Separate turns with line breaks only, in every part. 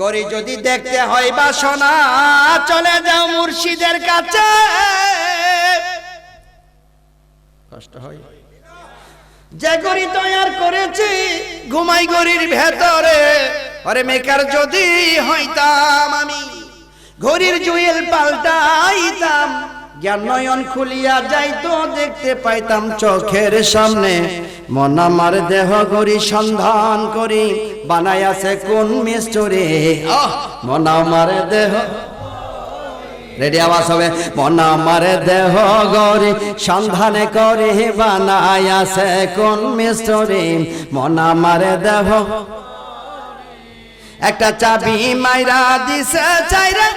গরি যদি দেখতে হয় বা সোনা চলে যাও মুর্শিদের কাছে। কষ্ট হয়। যে গড়ি তৈয়ার করেছি, ঘুমাই গড়ির ভেতরে। আরে মেকার যদি হইতাম আমি, ঘড়ির জুয়েল পাল্টাইতাম। জ্ঞান খুলিয়া যাইতো, দেখতে পাইতাম চোখের সামনে। মন আমার দেহ গড়ি সন্ধান করি বানাইয়াছে কোন মন আমার দেহ রেডি, আওয়াজ হবে। মন আমার দেহ গরি সন্ধানে করে, বানাই আছে কোন মিস্টরি। মন আমার দেহ একটা চাবি মাইরা দিছে, চাইরা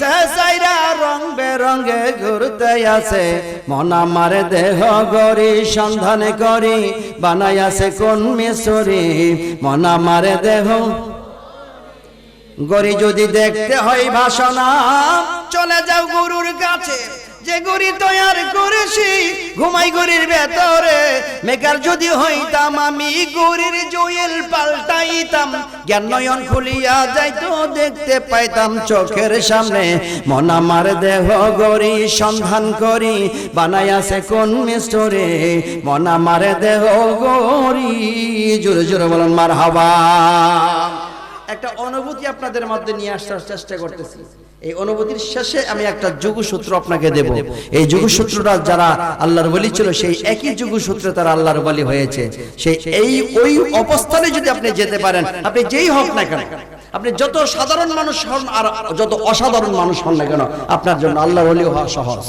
দিছে চাইরা রং বেরঙ্গে ঘুরতে আছে। মন আমার দেহ গরি কোন মন দেহ গরি যদি দেখতে হয় ভাষণা চলে যাও গরুর কাছে। যে গরি তৈয়ার করেছি, ঘুমাই গরির ভেতরে। মেকার যদি হইতাম, আমি গরির জয়েল পাল্টাইতাম। জ্ঞান নয়ন খুলিয়া যাইতো, দেখতে পাইতাম চোখের সামনে। মন আমার দেহ গরি সন্ধান করি বানাই বানাইয়াছে কোন মিস্টরে মন আমার দেহ গরি জোরে জোরে বলেন মার হাবা একটা অনুভূতি আপনাদের মধ্যে নিয়ে আসার চেষ্টা করতেছি। এই অনুভূতির শেষে আমি একটা যুগসূত্র আপনাকে দেব। এই যুগসূত্রটা যারা আল্লাহর বলি ছিল সেই একই যুগসূত্রে তারা আল্লাহর বলি হয়েছে। সেই এই ওই অবস্থানে যদি আপনি যেতে পারেন আপনি যেই হোক না কেন আপনি যত সাধারণ মানুষ হন আর যত অসাধারণ মানুষ হন না কেন আপনার জন্য আল্লাহর বলি হওয়া সহজ।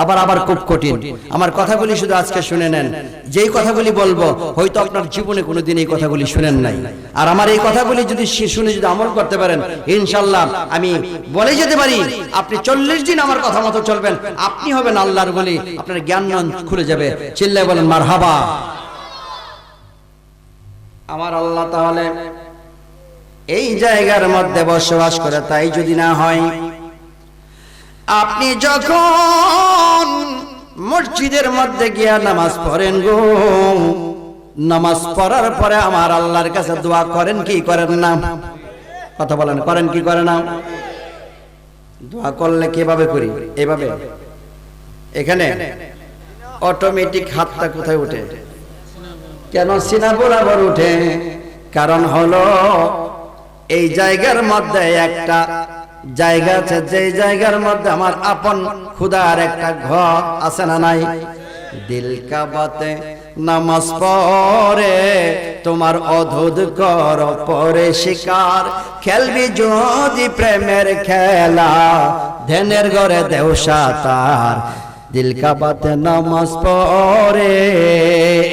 আবার আবার খুব কঠিন। আমার কথাগুলি শুধু আজকে শুনে নেন। যেই কথাগুলি বলব হয়তো আপনার জীবনে কোনোদিন এই কথাগুলি শুনেন নাই। আর আমার এই কথাগুলি যদি শুনে যদি আমল করতে পারেন ইনশাল্লাহ আমি বলে যেতে পারি আপনি চল্লিশ দিন আমার কথা মতো চলবেন। আপনি হবেন আল্লাহর বলি আপনার জ্ঞান খুলে যাবে। চিল্লায় বলেন মার হাবা আমার আল্লাহ তাহলে এই জায়গার মধ্যে বসবাস করে তাই যদি না হয় আপনি যখন মসজিদের মধ্যে গিয়া নামাজ পড়েন গো। নামাজ পড়ার পরে আমার আল্লাহর কাছে দোয়া করেন, কি করেন না? কথা বলেন, করেন, কি করে না? দোয়া করলে কীভাবে করি? এভাবে। এখানে অটোমেটিক হাতটা কোথায় উঠে? কেন সিনা বরাবর উঠে? কারণ হলো এই জায়গার মধ্যে একটা জায়গা আছে যে জায়গার মধ্যে আমার আপন খুদার একটা ঘর আছে না নাই? দিল কাবাতে নামাজ পড়ে, তোমার অধুদ কর পরে শিকার। খেলবি যদি প্রেমের খেলা, ধ্যানের ঘরে দেওসা তার দিল কাবাতে নামাজ পড়ে,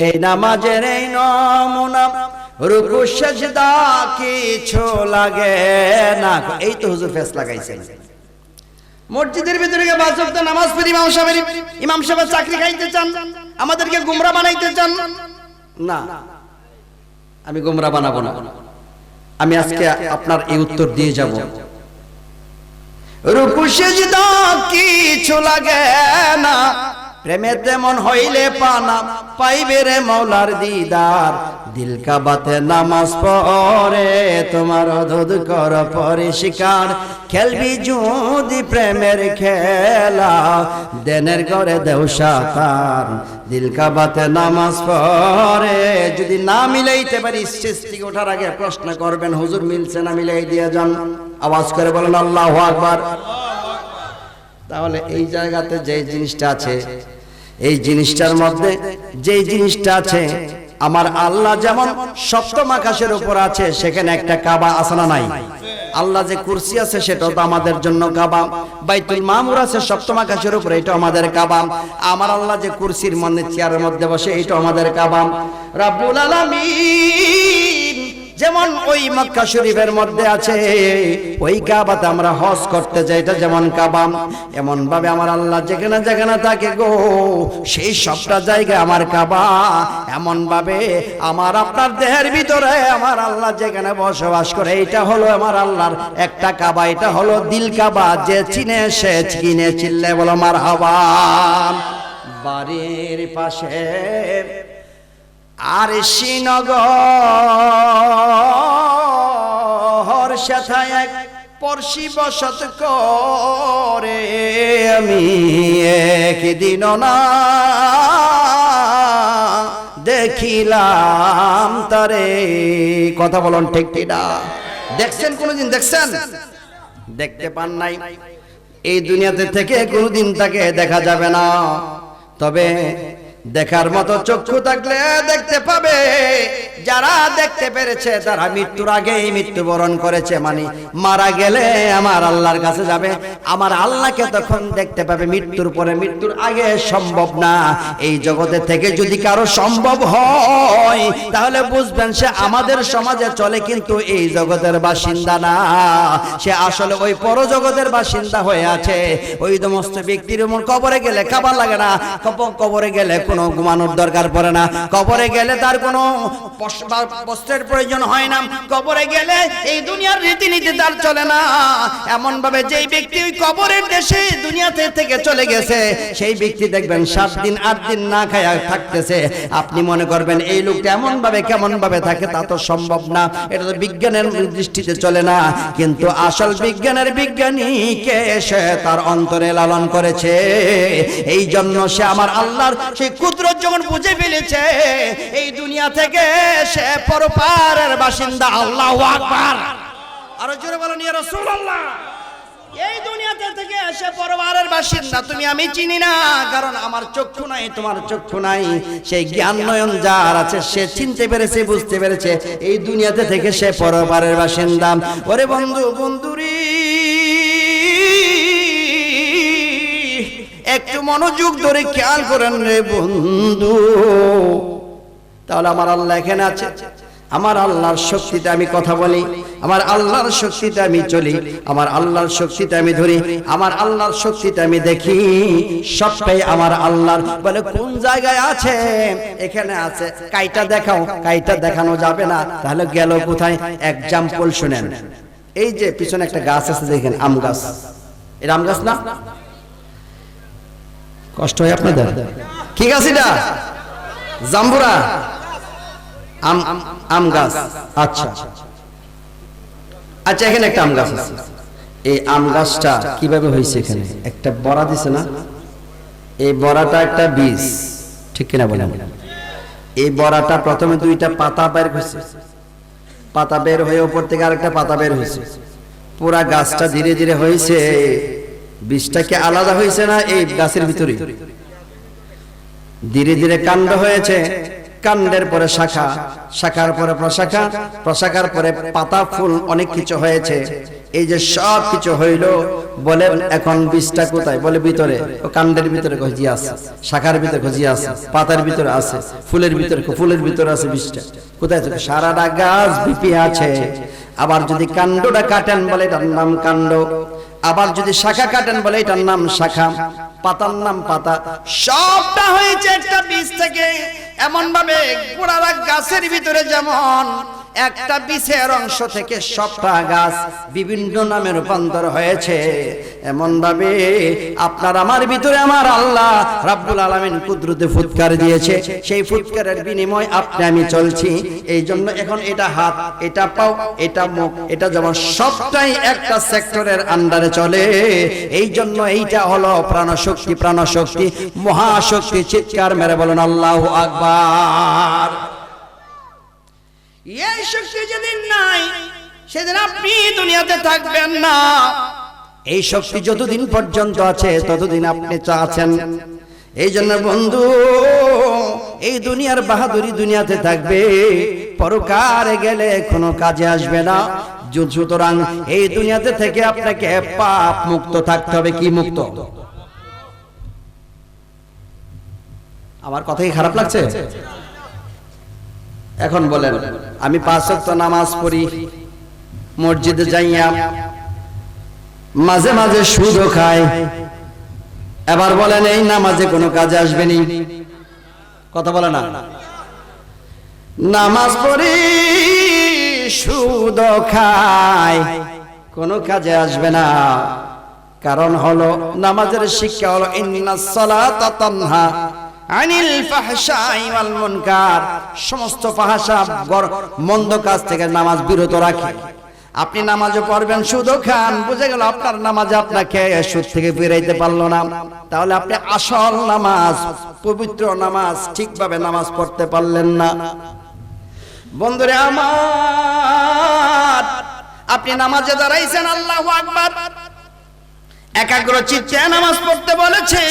এই নামাজের এই নমুনা। রুকু সেজদা কিছু লাগে না এই তো হুজুর ফেস লাগাইছেন। মসজিদের ভিতরে পাঁচ ওয়াক্ত নামাজ পড়ি, ইমাম সাহেবের ইমাম সাহেব চাকরি খাইতে চান, আমাদেরকে গুমরা বানাইতে চান। না, আমি গুমরা বানাবো না। আমি আজকে আপনার এই উত্তর দিয়ে যাব। রুকু সেজদা কিছু লাগে না প্রেমে তেমন হইলে পানা, পাইবে রে মৌলার দিদার। দিল কাবাতে নামাজ পড়ে, তোমার অধুদ কর পরে শিকার খেলবি যদি প্রেমের খেলা, দেনের ঘরে দেউসা তার দিল কাবাতে নামাজ পড়ে, যদি না মিলাইতে পারি শেষ থেকে ওঠার আগে প্রশ্ন করবেন, হুজুর মিলছে না মিলাই দিয়ে যান। আওয়াজ করে বলেন, আল্লাহ আকবার। তাহলে এই জায়গাতে যে জিনিসটা আছে, এই জিনিসটার মধ্যে যেই জিনিসটা আছে আমার আল্লাহ যেমন সপ্তম আকাশের উপর আছে, সেখানে একটা কাবা আসানা নাই? আল্লাহ যে কুরসি আছে, সেটাও তো আমাদের জন্য কাবা। বাইতুল মামুর আছে, সপ্তম আকাশের উপর এটা আমাদের কাবা। আমার আল্লাহ যে কুরসির মধ্যে, চেয়ারের মধ্যে বসে এটা আমাদের কাবা। রাব্বুল আলামিন! যেমন ওই মক্কা শরীফের মধ্যে আছে, ওই কাবাতে আমরা হজ করতে যাই, এটা যেমন কাবা। এমন ভাবে আমার আল্লাহ যেখানে যেখানে থাকে গো, সেই সবটা জায়গায় আমার কাবা। এমন ভাবে আমার আপনার দেহের ভিতরে আমার আল্লাহ যেখানে বসবাস করে এটা হলো আমার আল্লাহর একটা কাবা, এটা হলো দিল কাবা। যে চিনে সে চিনে চিল্লে বলো মার বাড়ির পাশে আর শ্রীনগর সেথায় এক পরশি বসত করে আমি একদিন না দেখিলাম তারে। কথা বলুন ঠিক কিনা? দেখছেন কোনোদিন? দেখছেন? দেখতে পান নাই। এই দুনিয়াতে থেকে কোনোদিন তাকে দেখা যাবে না। তবে দেখার মতো চক্ষু থাকলে দেখতে পাবে। যারা দেখতে পেরেছে, তারা মৃত্যুর আগেই মৃত্যুবরণ করেছে মানে। মারা গেলে আমার আল্লাহর কাছে যাবে। আমার আল্লাহকে তখন দেখতে পাবে, মৃত্যুর পরে মৃত্যুর আগে সম্ভব না। এই জগতে থেকে যদি কারও সম্ভব হয়, তাহলে বুঝবেন সে আমাদের সমাজে চলে কিন্তু এই জগতের বাসিন্দা না। সে আসলে ওই পরজগতের বাসিন্দা হয়ে আছে। ওই সমস্ত ব্যক্তির মন কবরে গেলে খাবার লাগে না। কবরে গেলে কোনো ঘুমানোর দরকার পড়ে না। কবরে গেলে তার কোনো বস্ত্রের প্রয়োজন হয় না। কবরে গেলে এই দুনিয়ার রীতিনীতি তার চলে না। এমন ভাবে যেই ব্যক্তি ওই কবরের দেশে, দুনিয়াতে থেকে চলে গেছে, সেই ব্যক্তি দেখবেন সাত দিন, আট দিন না খায়া থাকতেছে। আপনি মনে করবেন, এই লোকটা এমন ভাবে কেমন ভাবে থাকে, তা তো সম্ভব না। এটা তো বিজ্ঞানের দৃষ্টিতে চলে না। কিন্তু আসল বিজ্ঞানের বিজ্ঞানীকে সে তার অন্তরে লালন করেছে। এই জন্য সে আমার আল্লাহর সেই কুদরত যখন বুঝে ফেলেছে, এই দুনিয়া থেকে সে পরপারের বাসিন্দা, আল্লাহ আকবার। আরও জোরে বলেন, ইয়া রাসূলুল্লাহ। এই দুনিয়াতে থেকে এসে পরবারের বাসিন্দা, তুমি আমি চিনি না, কারণ আমার চক্ষু নাই, তোমার চক্ষু নাই। সেই জ্ঞান নয়ন যার আছে, সে চিনতে পেরেছে, বুঝতে পেরেছে, এই দুনিয়াতে থেকে সে পরবারের বাসিন্দা। ওরে বন্ধু, বন্ধুরি একটু মনোযোগ ধরে খেয়াল করেন রে বন্ধু। তাহলে আমার আল্লাহ এখানে আছে। আমার আল্লাহর শক্তিতে আমি কথা বলি, আমার আল্লাহর শক্তিতে আমি চলি, আমার আল্লাহর শক্তিতে আমি ধরি, আমার আল্লাহর শক্তিতে আমি দেখি। সবটাই আমার আল্লাহর। বলে, কোন জায়গায় আছে? এখানে আছে। কাইটা দেখাও, কাইটা দেখানো যাবে না। তাহলে গেল কোথায়? এক্সাম্পল শুনেন। এই যে, পিছনে একটা গাছ আছে দেখেন, আম গাছ। এটা আম গাছ না? কষ্ট হয় আপনাদের? কি গাছ এটা? জাম্বুরা। আম আম গাছ। আচ্ছা। আচ্ছা এখানে একটা আম গাছ আছে। এই আম গাছটা কীভাবে হয়েছে এখানে? একটা বড়া দিছে না? এই বড়াটা একটা বীজ। ঠিক কিনা বলেন? এই বড়াটা প্রথমে দুইটা পাতা বের হয়েছে। পাতা বের হয়ে উপর থেকে আরেকটা পাতা বের হয়েছে। পুরা গাছটা ধীরে ধীরে হয়েছে বীজটা কি আলাদা হয়েছে না এই গাছের ভিতরে? ধীরে ধীরে কাণ্ড হয়েছে। কাণ্ডের পরে শাখা, শাখার পরে প্রশাখা, প্রশাখার পরে পাতা, ফুল, অনেক কিছু হয়েছে। এই যে সব কিছু হইল বলেন এখন বীজটা কোথায়? বলে ভিতরে। ও কাণ্ডের ভিতরে খজি আছে। শাখার ভিতরে খজি আছে। পাতার ভিতরে আছে। ফুলের ভিতরে ফুলের ভিতরে আছে বীজটা কোথায় আছে? সারাটা গাছ বিপি আছে। আবার যদি কাণ্ডটা কাটেন বলে এটার নাম কাণ্ড। আবার যদি শাখা কাটেন বলে এটার নাম শাখা, পাতার নাম পাতা। সবটা হয়েছে একটা বীজ থেকে। এমন ভাবে পুরারা গাছের ভিতরে যেমন একটা বীজের অংশ থেকে সবটা গাছ বিভিন্ন নামে রূপান্তর হয়েছে এমন ভাবে আপনার আমার ভিতরে আমার আল্লাহ রাব্বুল আলামিন কুদরতে ফুৎকার দিয়েছে। সেই ফুৎকারের বিনিময় আপনি আমি চলছি। এই জন্য এখন এটা হাত, এটা পাও, এটা মুখ, এটা যেমন সবটাই একটা সেক্টরের আন্ডারে চলে এই জন্য এইটা হলো প্রাণশক্তি প্রাণশক্তি মহাশক্তি। চিৎকার মেরে বলেন আল্লাহ আকবার। এই শক্তি যেদিন নাই সেদিন আপনি দুনিয়াতে থাকবেন না। এই শক্তি যতদিন পর্যন্ত আছে ততদিন আপনি আছেন। এই জন্য বন্ধু এই দুনিয়ার বাহাদুরি দুনিয়াতে থাকবে। পরকারে গেলে কোনো কাজে আসবে না। সুতরাং এই দুনিয়াতে থেকে আপনাকে পাপ মুক্ত থাকতে হবে। কি মুক্ত? আমার খারাপ লাগছে? এখন বলেন, আমি পাঁচ নামাজ পড়ি, মসজিদে যাইয়া মাঝে মাঝে সুদও খাই। এবার বলেন, এই নামাজে কোনো কাজে আসবে নি? কথা বলে না। নামাজ পড়ি সুদ খাই কোনো কাজে আসবে না। কারণ হলো, নামাজের শিক্ষা হলো তানহা আনিল ফাহশাই ওয়াল মুনকার। সমস্ত ফাহশা মন্দ কাজ থেকে নামাজ বিরত রাখে। আপনি নামাজও পড়বেন, সুদও খান। বুঝে গেল, আপনার নামাজে আপনাকে সুদ থেকে বেরাইতে পারল না। তাহলে আপনি আসল নামাজ, পবিত্র নামাজ ঠিকভাবে নামাজ পড়তে পারলেন না। বন্ধুরে আমার, আপনি নামাজে দাঁড়াইছেন, আল্লাহ আকবার। একাগ্র চিত্তে নামাজ পড়তে বলেছে।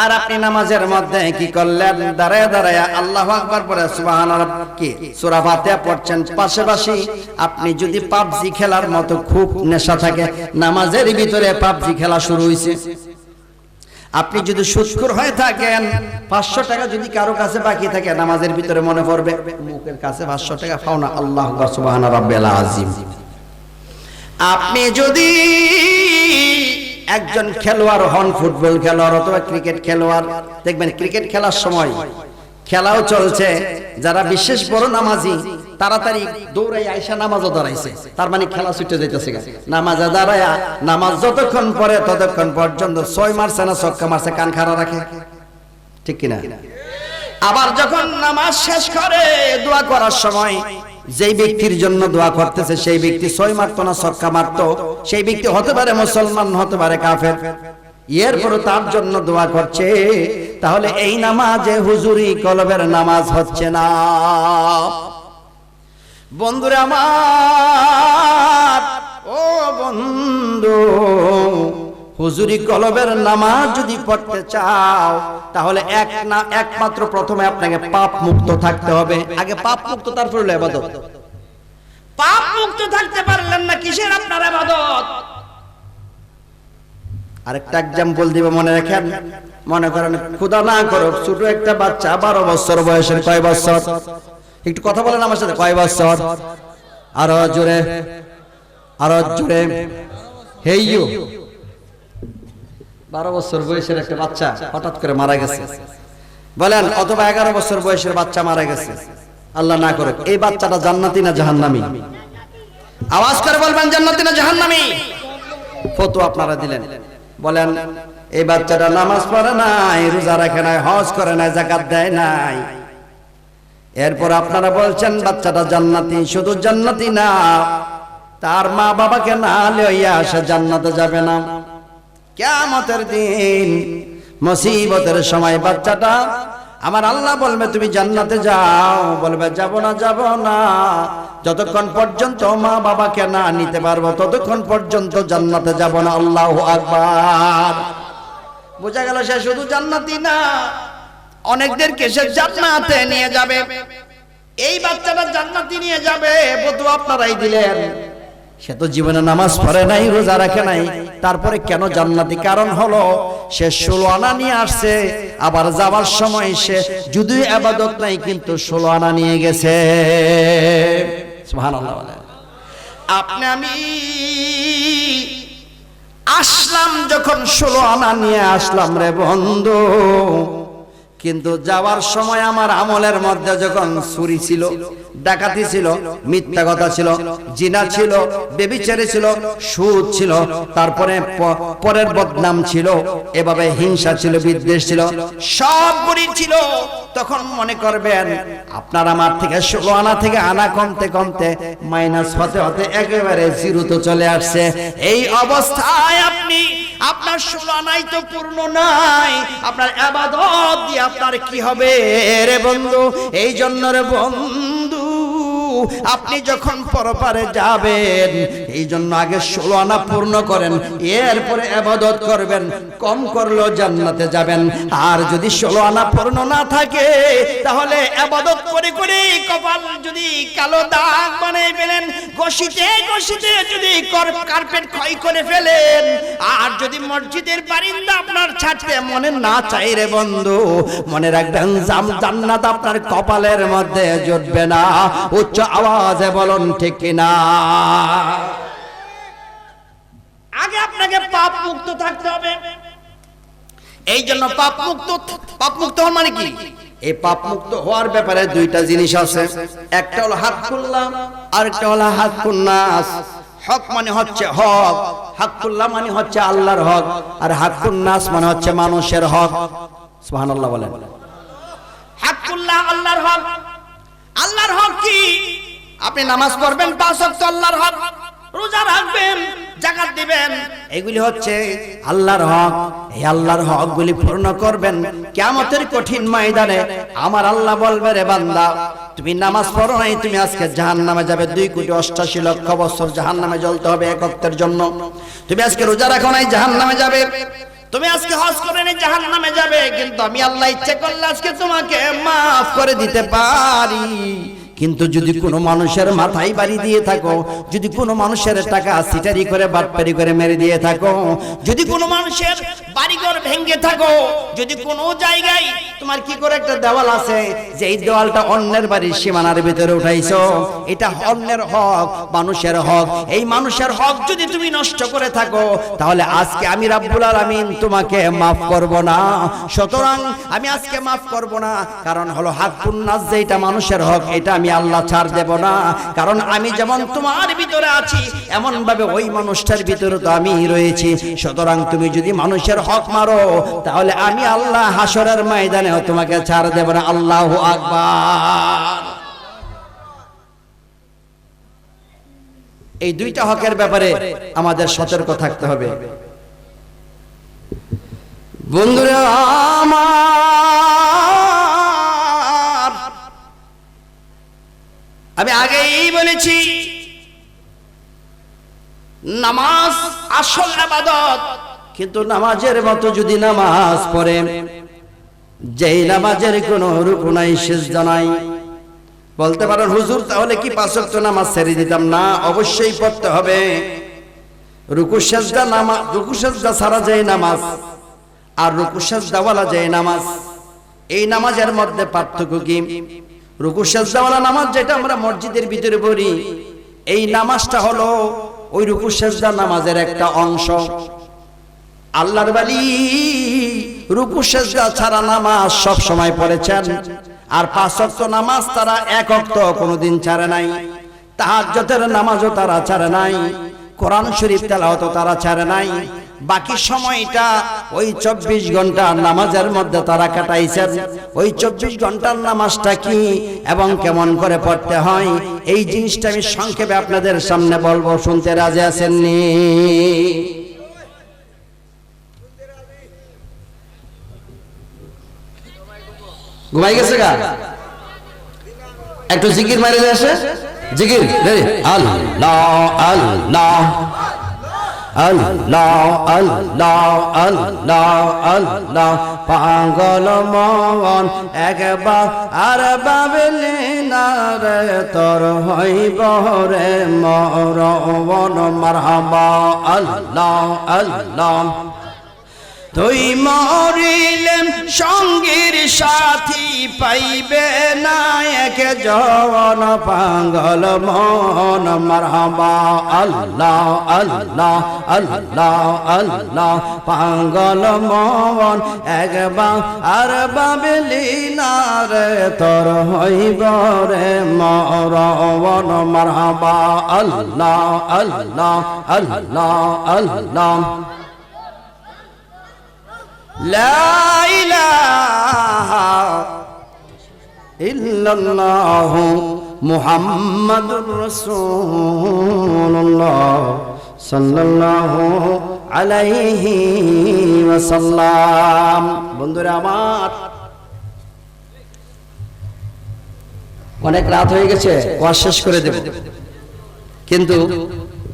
আর আপনি নামাজের মধ্যে কি করলেন? দাঁড়ায় দাঁড়ায় আল্লাহ আকবার পরে সুবহান কি? সূরা ফাতিহা পড়ছেন পাশাপাশি। আপনি যদি পাবজি খেলার মতো খুব নেশা থাকে, নামাজের ভিতরে পাবজি খেলা শুরু হইছে। আপনি যদি সুস্কুর হয়ে থাকেন পাঁচশো টাকা যদি কারও কাছে বাকি থাকে নামাজের ভিতরে মনে পড়বে মুখের কাছে পাঁচশো টাকা পাও না আল্লাহ রাব্বিল আজিম আপনি যদি একজন খেলোয়াড় হন ফুটবল খেলোয়াড় অথবা ক্রিকেট খেলোয়াড় দেখবেন ক্রিকেট খেলার সময় খেলাও চলছে। যারা বিশেষ বড় নামাজি, তাড়াতাড়ি দৌড়াই আইসা নামাজও দাঁড়াইছে তার মানে খেলা ছুটে যাইতেছে গা। নামাজে দাঁড়ায়া নামাজ যতক্ষণ পরে ততক্ষণ পর্যন্ত ছয় মারছে না, ছক্কা মারছে, কান খাড়া রাখে। ঠিক কিনা? আবার যখন নামাজ শেষ করে, দোয়া করার সময় যেই ব্যক্তির জন্য দোয়া করতেছে, সেই ব্যক্তি ছয় মারতো না, ছক্কা মারতো। সেই ব্যক্তি হতে পারে মুসলমান, হতে পারে কাফের। এরপরে তার জন্য দোয়া করছে, তাহলে এই নামাজে হুজুরি কলবের নামাজ হচ্ছে না। বন্ধুরা আমার, ও বন্ধু, হুজুরি কলবের নামাজ যদি পড়তে চাও, তাহলে এক না, একমাত্র প্রথমে আপনাকে পাপ মুক্ত থাকতে হবে। আগে পাপ মুক্ত, তারপর হলো ইবাদত পাপ মুক্ত থাকতে পারলেন না, কিসের আপনার ইবাদত আরেকটা এক্সাম্পল দিব মনে রাখেন। মনে করেন, খুদা না করো ছোট একটা বাচ্চা বারো বছর বয়সের কয় বছর? একটু কথা বলেন আমার সাথে, কয় বছর? আরও জোরে আরও জোরে। হেইয়ু বারো বছর বয়সের একটা বাচ্চা হঠাৎ করে মারা গেছে। বলেন, অথবা এগারো বছর বয়সের বাচ্চা মারা গেছে। আল্লাহ না করে এই বাচ্চাটা জান্নাতি না জাহান্নামি? আওয়াজ করে বলবেন, জান্নাতি না জাহান্নামি? ফটো আপনারা দিলেন। বলেন, এই বাচ্চাটা নামাজ পড়ে নাই, রোজা রাখে নাই, হজ করে নাই জাকাত দেয় নাই। এরপর আপনারা বলছেন, বাচ্চাটা জান্নাতি, শুধু জান্নাতি না, তার মা বাবাকে না লইয়া সে জান্নাতে যাবে না। কেমতের দিন, মুসিবতের সময় বাচ্চাটা আমার আল্লাহ বলবে, তুমি জান্নাতে যাও। বলবে, যাব না যাব না। যতক্ষণ পর্যন্ত মা বাবাকে না নিতে পারব, ততক্ষণ পর্যন্ত জান্নাতে যাব না। আল্লাহ আকবার। বোঝা গেল সে শুধু জান্নাতি না, অনেকদেরকে সে জান্নাতে নিয়ে যাবে। এই বাচ্চাটা জান্নাতি নিয়ে যাবে বধু আপনারাই দিলেন। সে তো জীবনে নামাজ পড়ে নাই, রোজা রাখে নাই। তারপরে কেন জান্নাতি কারণ হলো, সে ষোলো আনা নিয়ে আসছে, আবার যাবার সময় সে যদিও আবাদত নাই, কিন্তু ষোলো আনা নিয়ে গেছে। আপনি, আমি আসলাম যখন ষোলো আনা নিয়ে আসলাম রে বন্ধু। কিন্তু যাওয়ার সময় আমার আমলের মধ্যে যখন চুরি ছিল, ডাকাতি ছিল, মিথ্যা কথা ছিল, জিনা ছিল, বেবিচারে ছিল, সুদ ছিল, তারপরে পরের বদনাম ছিল, এভাবে হিংসা ছিল, বিদ্বেষ ছিল সবগুলি ছিল। তখন মনে করবেন, আপনার আমার থেকে ষোলো আনা থেকে আনা কমতে কমতে মাইনাস হতে হতে একেবারে জিরোতে চলে আসছে। এই অবস্থায় আপনি আপনার নাই তো পূর্ণ নাই। আপনার আবাদত দিয়ে আপনার কি হবে রে বন্ধু? এই জন্য রে বন্ধু, আপনি যখন পরপারে যাবেন, এই জন্য আগে ষোলো আনা পূর্ণ করেন, এরপরে আবাদত করবেন। কম করলেও জান্নাতে যাবেন। আর যদি ষোলো আনা পূর্ণ না থাকে, তাহলে আবাদত করে করে কপাল যদি কালো দাগ বানিয়ে ফেলেন গসিতে গসিতে যদি কার্পেট ক্ষয় করে ফেলেন, আর যদি মসজিদের বারিন্দা আপনার ছাড়তে মনে না চাই রে বন্ধু, মনে রাখবেন জাম জান্নাত আপনার কপালের মধ্যে জুটবে না। উচ্চ আওয়াজে বলুন, ঠিক কিনা? আগে আপনাকে পাপ মুক্ত থাকতে হবে। এই জন্য পাপ মুক্ত পাপ মুক্ত হওয়ার মানে কি? এই পাপ মুক্ত হওয়ার ব্যাপারে দুইটা জিনিস আছে। একটা হলো হাত খুললাম আর একটা হলো হাত খুন্নাস হক মানে হচ্ছে হক হাক্কুল্লাহ মানে হচ্ছে আল্লাহর হক, আর হাক্কুন্নাস মানে হচ্ছে মানুষের হক। সুবহানাল্লাহ বলেন। হাক্কুল্লাহ আল্লাহর হক। আল্লাহর হক কি? আপনি নামাজ পড়বেন, পাঁচ ওয়াক্ত আল্লাহর হক। রোজা রাখবেন, জাকাত দিবেন। এগুলি হচ্ছে আল্লাহর হক। এই আল্লাহর হকগুলি পূর্ণ করবেন কিয়ামতের কঠিন ময়দানে। আমার আল্লাহ বলবে, রে বান্দা, তুমি নামাজ পড়ো নাই, তুমি আজকে জাহান্নামে যাবে। দুই কোটি অষ্টাশি লক্ষ বছর জাহান্নামে জ্বলতে হবে এক অক্তের জন্য। তুমি আজকে রোজা রাখো নাই, জাহান্নামে যাবে। তুমি আজকে হজ করে নি জাহান নামে যাবে। কিন্তু আমি আল্লাহ ইচ্ছে করলে আজকে তোমাকে মাফ করে দিতে পারি। কিন্তু যদি কোনো মানুষের মাথায় বাড়ি দিয়ে থাকো যদি কোনো মানুষের টাকা সিটারি করে বাটপারি করে মেরে দিয়ে থাকো যদি কোনো মানুষের বাড়িঘর ভেঙে থাকো যদি কোনো জায়গায় তোমার কি করে একটা দেওয়াল আছে যে এই দেওয়ালটা অন্যের বাড়ির সীমানার ভিতরে উঠাইছো এটা অন্যের হক মানুষের হক। এই মানুষের হক যদি তুমি নষ্ট করে থাকো তাহলে আজকে আমি রাব্বুল আলামিন তোমাকে মাফ করব না। সুতরাং আমি আজকে মাফ করব না কারণ হলো হাকুন নাজ যেটা মানুষের হক এটা আমি আল্লাহ ছাড় দেব না। কারণ আমি যেমন তোমার ভিতরে আছি এমন ভাবে ওই মানুষটার ভিতরে তো আমি রয়েছি। সুতরাং তুমি যদি মানুষের হক মারো, তাহলে আমি আল্লাহ হাসরের ময়দানেও তোমাকে ছাড় দেব না। আল্লাহু আকবার। এই দুইটা হকের ব্যাপারে আমাদের সতর্ক থাকতে হবে। বন্ধুরা আমার আমি আগেই বলেছি, নামাজ আসল আবাদত, কিন্তু নামাজের মতো যদি নামাজ পড়ে, যেই নামাজের কোনো রুকু নাই, সেজদা নাই। বলতে পারেন, হুজুর, তাহলে কি পাঁচ ওয়াক্ত নামাজ ছেড়ে দিতাম? না, অবশ্যই পড়তে হবে। রুকু, সেজদা নামাজ রুকু, সেজদা ছাড়া যায় নামাজ, আর রুকু, সেজদাওয়ালা যায় নামাজ। এই নামাজের মধ্যে পার্থক্য কি? রুকু, সেজদাওয়ালা নামাজ যেটা আমরা মসজিদের ভিতরে পড়ি, এই নামাজটা হলো ওই রুকু, সেজদা নামাজের একটা অংশ। আল্লাহর বালি রুকু, সেজদা ছাড়া নামাজ সব সময় পড়েছেন, আর পাঁচ ওয়াক্ত নামাজ তারা এক অক্ত কোনোদিন ছাড়ে নাই তাহাজ্জতের নামাজও তারা ছাড়ে নাই, কোরআন শরীফ তেলাওয়াত তারা ছাড়ে নাই বাকি সময়টা ওই চব্বিশ ঘণ্টা নামাজের মধ্যে তারা কাটাইছেন। ওই চব্বিশ ঘণ্টার নামাজটা কি এবং কেমন করে পড়তে হয়, এই জিনিসটা আমি সংক্ষেপে আপনাদের সামনে বলব। শুনতে রাজি আছেননি? ঘুমাই গেছে গা? একটু জিকির মারে আসে জিকির আল্লাহ আল্লাহ। আল্লাহ আল্লাহ আল্লাহ আল্লাহ পাগল মন, একবার আর বাবলি না রে তোর হইব রে মরণ মারহাবা। আল্লাহ আল্লাহ তুই মরিলেন সঙ্গীর সাথী পাইবে না। এক জন পাগল মন, মারহাবা, আল্লাহ আল্লাহ আল্লাহ আল্লাহ। পাগল মন, একবার আর বাবলি না রে, তোর হইব রে মরণ। মারহাবা, আল্লাহ আল্লাহ আল্লাহ আল্লাহ। বন্ধুরা আমার, অনেক রাত হয়ে গেছে, ওয়াজ শেষ করে দেব। কিন্তু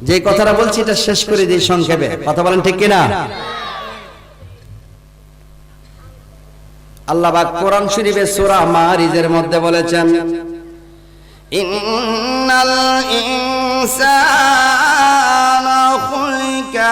যে কথাটা বলছি এটা শেষ করে দিই সংক্ষেপে। কথা বলেন ঠিক কিনা? আল্লাহ বা কোরআন শরীফে সুরা মারিজের মধ্যে বলেছেন ইন্নাল ইনসানা খুলিকা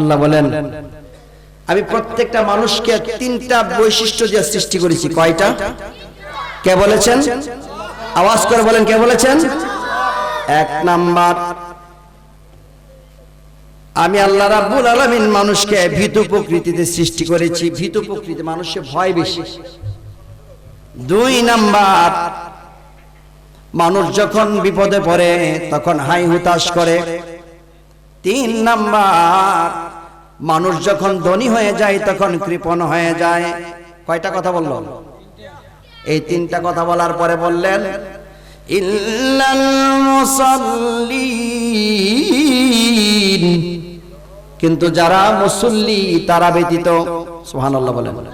আল্লাহ বলেন, আমি প্রত্যেকটা মানুষকে তিনটা বৈশিষ্ট্য দিয়ে সৃষ্টি করেছি। কয়টা? কে বলেছেন? আওয়াজ করে বলেন, কে বলেছেন? এক নাম্বার, আমি আল্লাহ রাব্বুল আলামিন মানুষকে ভীতু প্রকৃতিতে সৃষ্টি করেছি। ভীতু প্রকৃতি মানুষের ভয় বেশি। দুই নাম্বার, মানুষ যখন বিপদে পড়ে, তখন হাই হুতাশ করে। তিন নাম্বার, মানুষ যখন ধনী হয়ে যায়, তখন কৃপণ হয়ে যায়। কয়টা কথা বলল? এই তিনটা কথা বলার পরে বললেন কিন্তু যারা মুসল্লি, তারা ব্যতীত, সুবহানাল্লাহ বলেন।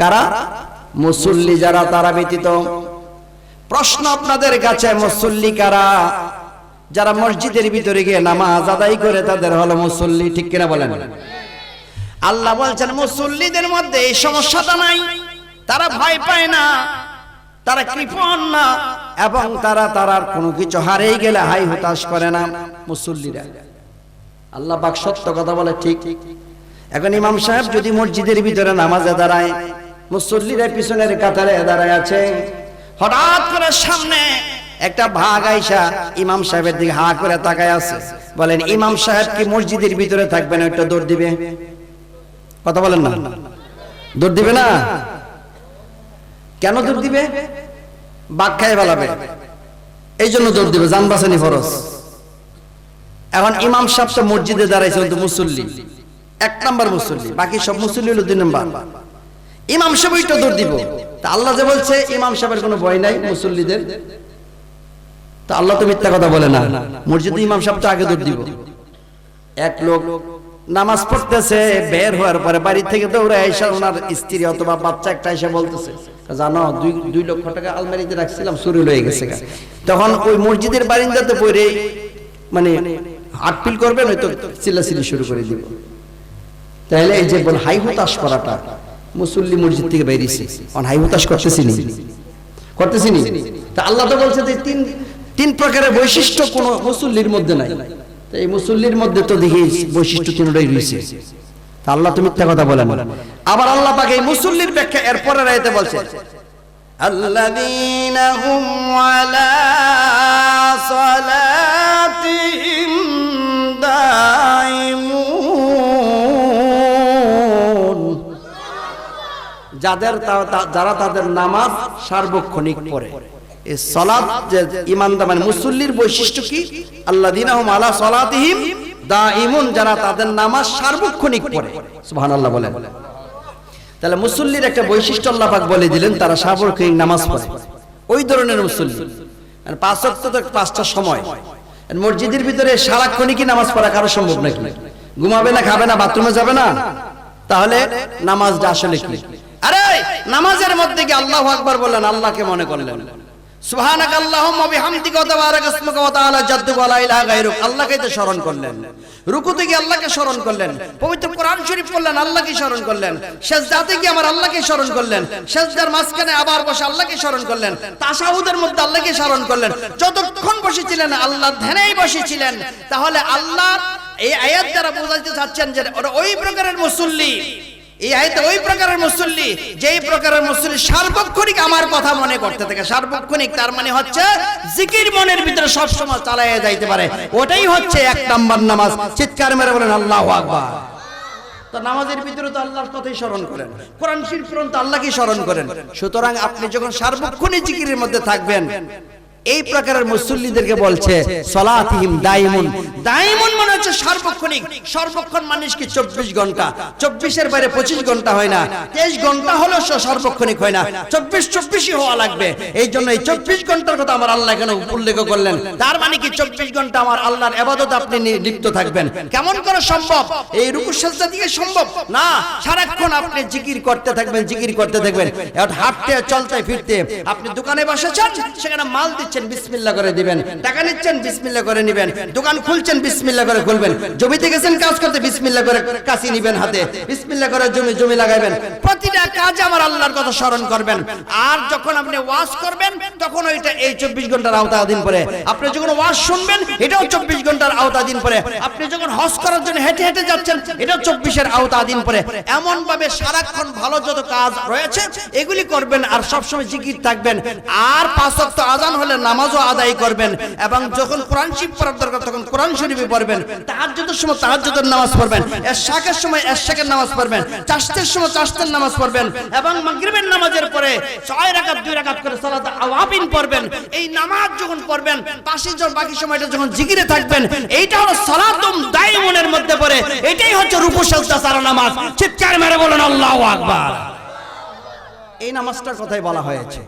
কারা? মুসল্লি যারা, তারা ব্যতীত। প্রশ্ন আপনাদের কাছে, মুসল্লি কারা? যারা মসজিদের ভিতরে গিয়ে নামাজ আদায় করে, তাদের হলো মুসল্লি, ঠিক কিনা বলেন? আল্লাহ বলছেন, মুসল্লিদের মধ্যে এই সমস্যাটা নাই। তারা ভয় পায় না, তারা কৃপণ না, এবং তারা তারার কোনো কিছু হারিয়ে গেলে হাই হতাশ করে না মুসল্লিরা। আল্লাহ পাক সত্য কথা বলে, ঠিক। এখন ইমাম সাহেব যদি মসজিদের ভিতরে নামাজে দাঁড়ায়, মুসল্লিরা পিছনের কাতারে দাঁড়ায় আছে। হঠাৎ করে সামনে একটা ভাগ আইসা ইমাম সাহেবের দিকে হা করে তাকায় আছে। বলেন, ইমাম সাহেব কি মসজিদের ভিতরে থাকবেন একটা দৌড় দিবে? কথা বলেন না। দৌড় দিবে না? কেন দৌড় দিবে? বাঘ খায় এই জন্য দৌড় দিবে বাসানি এখন ইমাম সাহেব তো মসজিদে দাঁড়াইছে কিন্তু মুসল্লি। এক নাম্বার মুসল্লি, বাকি সব মুসল্লি হলো দুই নাম্বার। ইমাম সাহেব ওইটা দৌড় দিব। তা আল্লাহ যে বলছে, ইমাম সাহেবের কোনো ভয় নাই মুসল্লিদের। তা আল্লাহ তো মিথ্যা কথা বলে না। মসজিদে ইমাম সাহেব তো আগে দৌড় দিব। এক লোক নামাজ পড়তেছে বের হওয়ার পরে বাড়ি থেকে দৌড়ে এসে ওনার স্ত্রী অথবা বাচ্চা একটা এসে বলতেছে জানো দুই দুই লক্ষ টাকা আলমারিতে রাখছিলাম চুরি হয়ে গেছে তখন ওই মসজিদের বারিন্দাতে পড়ে মানে আটপিল করবে নয়তো চিল্লাচিল্লি শুরু করে দিব। তাহলে এই যে বল হাই হুতাশ করাটা মুসল্লি মসজিদ থেকে বেরিয়েছে। অন হাই হুতাশ করতেছি নি। করতেছি নি। তা আল্লাহ তো বলছে যে তিন তিন প্রকারের বৈশিষ্ট্য কোন মুসল্লির মধ্যে নাই তো এই মুসল্লির মধ্যে তো দেখি বৈশিষ্ট্য তিনটাই রয়েছে তা আল্লাহ তো মিথ্যা কথা বলেন আবার আল্লাহ পাক এই মুসল্লির ব্যাখ্যা এরপরে রাইতে বলছে الذين هم على صلاتهم دائمون যাদের তা- তা- যারা তাদের নামাজ সার্বক্ষণিক পড়ে মানে মুসল্লির বৈশিষ্ট্য কি? আল্লাযীনাহুম আলা সালাতিহিম দাইমুন যারা তাদের নামাজ সার্বক্ষণিক পড়ে। সুবহানাল্লাহ বলেন। তাহলে মুসল্লির একটা বৈশিষ্ট্য আল্লাহ পাক বলে দিলেন, তারা সার্বক্ষণিক নামাজ পড়ে। ওই ধরনের মুসল্লি। আর পাঁচ পাঁচটা সময়। মসজিদের ভিতরে সারাক্ষণই কি নামাজ পড়া কারও সম্ভব নাকি? ঘুমাবে না, খাবে না, বাথরুমে যাবে না? তাহলে নামাজটা আসলে কি? আরে, নামাজের মধ্যে কি আল্লাহ আকবার বললেন? আল্লাহকে মনে করলেন। স্মরণ করলেন। স্মরণ করলেন। যতক্ষণ বসেছিলেন, আল্লাহ ধ্যানেই বসেছিলেন। তাহলে আল্লাহ এই আয়াত দ্বারা বোঝাতে চাচ্ছেন যে ওই প্রকারের মুসল্লি। এই আয়তে ওই প্রকারের মুসল্লি, যেই প্রকারের মুসল্লি সার্বক্ষণিক আমার কথা মনে করতে থাকে, সার্বক্ষণিক, তার মানে হচ্ছে জিকির মনের ভিতরে সব সময় চালাইয়া যাইতে পারে। ওটাই হচ্ছে এক নাম্বার নামাজ। চিৎকার মেরে বলেন, আল্লাহু আকবার। নামাজের ভিতরে তো আল্লাহর কথাই স্মরণ করেন। কোরআন তো আল্লাহকে স্মরণ করেন। সুতরাং আপনি যখন সার্বক্ষণিক জিকিরের মধ্যে থাকবেন এই প্রকারের মুসল্লিদেরকে বলছে সলাতিহিম দাইমুন। দাইমুন। মানে হচ্ছে সার্বক্ষণিক। সর্বক্ষণ মানুষ কি চব্বিশ ঘণ্টা? চব্বিশের বাইরে পঁচিশ ঘণ্টা হয় না। তেইশ ঘণ্টা হলেও সে সার্বক্ষণিক হয় না। চব্বিশ চব্বিশই হওয়া লাগবে। এই জন্য এই চব্বিশ ঘণ্টার কথা আমার আল্লাহ এখানে উল্লেখ করলেন। তার মানে কি চব্বিশ ঘণ্টা আমার আল্লাহর এবাদত আপনি লিপ্ত থাকবেন। কেমন করে সম্ভব? এই রুকু সেজদা দিয়ে সম্ভব? না সারাক্ষণ আপনি জিকির করতে থাকবেন জিকির করতে থাকবেন। হাঁটতে চলতে ফিরতে আপনি দোকানে বসেছেন সেখানে মাল দিচ্ছেন বিসমিল্লাহ করে দিবেন। টাকা নিচ্ছেন, বিসমিল্লাহ করে নেবেন। দোকান খুলছেন, বিসমিল্লাহ করে খুলবেন। জমিতে গেছেন, কাজ করতে বিসমিল্লাহ করে কাশি নিবেন হাতে। বিসমিল্লাহ করে জমি জমি লাগাইবেন। প্রতিটা কাজে আমার আল্লাহর কথা স্মরণ করবেন। আর যখন আপনি ওয়াজ করবেন, তখন ওইটা এই চব্বিশ ঘণ্টার আওতাধীন পরে আপনি যখন ওয়াজ শুনবেন, এটাও চব্বিশ ঘণ্টার আওতাধীন পরে আপনি যখন হজ করার জন্য হেঁটে হেঁটে যাচ্ছেন, এটাও চব্বিশের আওতাধীন পরে এমন ভাবে সারাক্ষণ ভালো যত কাজ রয়েছে, এগুলি করবেন আর সবসময় জিকির থাকবেন। আর পাঁচ ওয়াক্ত আজান হলে নামাজও আদায় করবেন এবং যখন কোরআন শিব পড়ার দরকার, তখন কোরআন শরীফে পড়বেন। তাহাজ্জুদের সময় তাহাজ্জুদের নামাজ পড়বেন। এশাকের সময় এশাকের নামাজ পড়বেন। চাষতের সময় চাষতের নামাজ পড়বেন এবং মাগরিবের নামাজের পরে ছয় রাকাত, দুই রাকাত করে সালাত আওয়াবিন পড়বেন। এই নামাজ যখন পড়বেন পাশে যখন বাকি সময়টা যখন জিকিরে থাকবেন, এইটা হলো সালাতুম দাইমুনের মধ্যে পড়ে। এটাই হচ্ছে রূপসাজদা সারা নামাজ। চিৎকার মেরে বলেন, আল্লাহু আকবার। এই নামাজটার কথাই বলা হয়েছে।